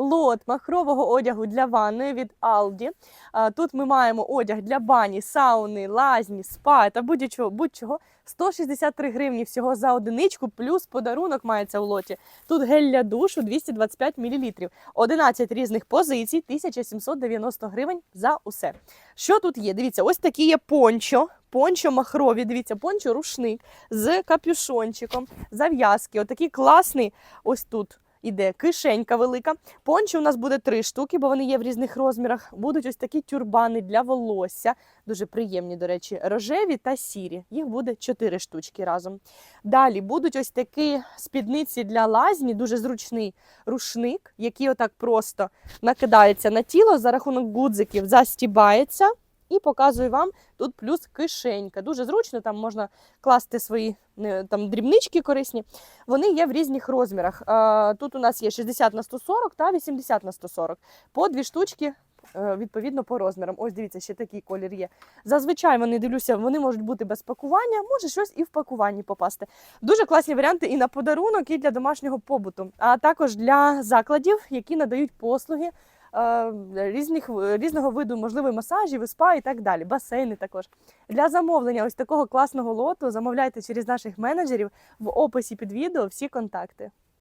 лот махрового одягу для ванної від Aldi. Тут ми маємо одяг для бані, сауни, лазні, спа та будь-чого, будь-чого. 163 гривні всього за одиничку, плюс подарунок мається у лоті. Тут гель для душу 225 мл. 11 різних позицій, 1790 гривень за усе. Що тут є? Дивіться, ось такі є пончо. Пончо махрові, дивіться, пончо рушник з капюшончиком, зав'язки. Отакий класний, ось тут іде кишенька велика. Пончо у нас буде три штуки, бо вони є в різних розмірах. Будуть ось такі тюрбани для волосся. Дуже приємні, до речі, рожеві та сірі. Їх буде чотири штучки разом. Далі будуть ось такі спідниці для лазні, дуже зручний рушник, який отак просто накидається на тіло за рахунок гудзиків, застібається. І показую вам тут плюс кишенька. Дуже зручно, там можна класти свої там, дрібнички корисні. Вони є в різних розмірах. Е, Тут у нас є 60 на 140 та 80 на 140. По дві штучки. е, Відповідно по розмірам. Ось дивіться, ще такий колір є. Зазвичай вони дивлюся, вони можуть бути без пакування, може щось і в пакуванні попасти. Дуже класні варіанти і на подарунок, і для домашнього побуту, а також для закладів, які надають послуги е, різних, різного виду, можливо, масажів, спа і так далі. Басейни також. Для замовлення ось такого класного лоту замовляйте через наших менеджерів в описі під відео всі контакти.